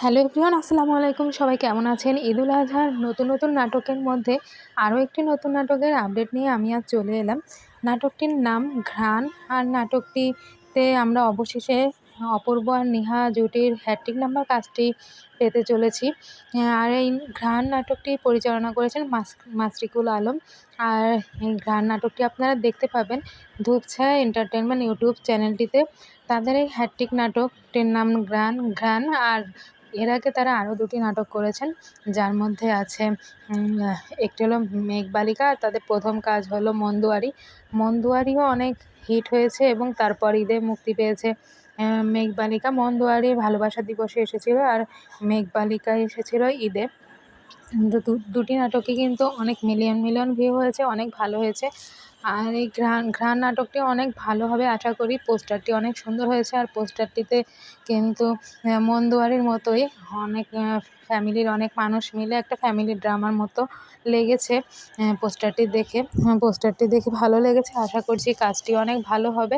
Hello everyone, আসসালামু আলাইকুম। সবাই কেমন আছেন? ঈদুল আজহার নতুন নতুন নাটকের মধ্যে আরও একটি নতুন নাটকের আপডেট নিয়ে আমি আজ চলে এলাম। নাটকটির নাম ঘ্রাণ আর নাটকটিতে আমরা অবশেষে অপূর্ব আর নেহা জুটির হ্যাট্রিক নাম্বার কাজটি পেতে চলেছি। আর এই ঘ্রাণ নাটকটি পরিচালনা করেছেন মাস, মাসরিকুল আলম। আর এই ঘ্রাণ নাটকটি আপনারা দেখতে পাবেন ধূপছায়া এন্টারটেনমেন্ট ইউটিউব চ্যানেলটিতে। তাদের এই হ্যাট্রিক নাটকটির নাম ঘ্রাণ ঘ্রাণ আর এর আগে তারা আরও দুটি নাটক করেছেন, যার মধ্যে আছে একটি হলো মেঘবালিকা, আর তাদের প্রথম কাজ হলো মন্দুয়ারি। মন্দুয়ারিও অনেক হিট হয়েছে এবং তারপর ঈদে মুক্তি পেয়েছে মেঘবালিকা। মন্দুয়ারি ভালোবাসা দিবসে এসেছিল আর মেঘবালিকা এসেছিল ঈদে। দুটি নাটকই কিন্তু অনেক মিলিয়ন মিলিয়ন ভিউ হয়েছে, অনেক ভালো হয়েছে। আর এই ঘ্রাণ ঘ্রাণ নাটকটি অনেক ভালোভাবে আশা করি। পোস্টারটি অনেক সুন্দর হয়েছে, আর পোস্টারটিতে কিন্তু মন্দুয়ারির মতোই অনেক ফ্যামিলির অনেক মানুষ মিলে একটা ফ্যামিলি ড্রামার মতো লেগেছে পোস্টারটি দেখে। পোস্টারটি দেখে ভালো লেগেছে, আশা করছি কাজটি অনেক ভালো হবে।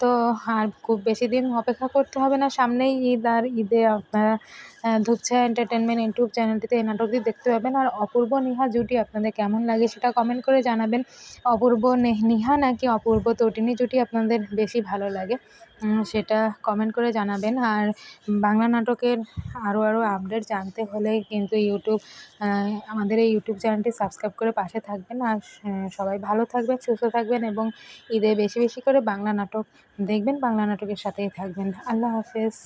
তো আর খুব বেশি দিন অপেক্ষা করতে হবে না, সামনেই ঈদ, আর ঈদে আপনারা ধূপছায়া এন্টারটেনমেন্ট ইউটিউব চ্যানেলটিতে এই নাটকটি দেখতে পাবেন আর অপূর্ব নেহা জুটি আপনাদের কেমন লাগে সেটা কমেন্ট করে জানাবেন। অপূর্ব নেহা নাকি অপূর্ব তটিনী জুটি আপনাদের বেশি ভালো লাগে? সেটা কমেন্ট করে জানাবেন। আর বাংলা নাটকের আরও আরও আপডেট জানতে হলে কিন্তু ইউটিউব আমাদের এই ইউটিউব চ্যানেলটি সাবস্ক্রাইব করে পাশে থাকবেন। আর সবাই ভালো থাকবেন, সুস্থ থাকবেন এবং ঈদে বেশি বেশি করে বাংলা নাটক দেখবেন, বাংলা নাটকের সাথেই থাকবেন। আল্লাহ হাফেজ।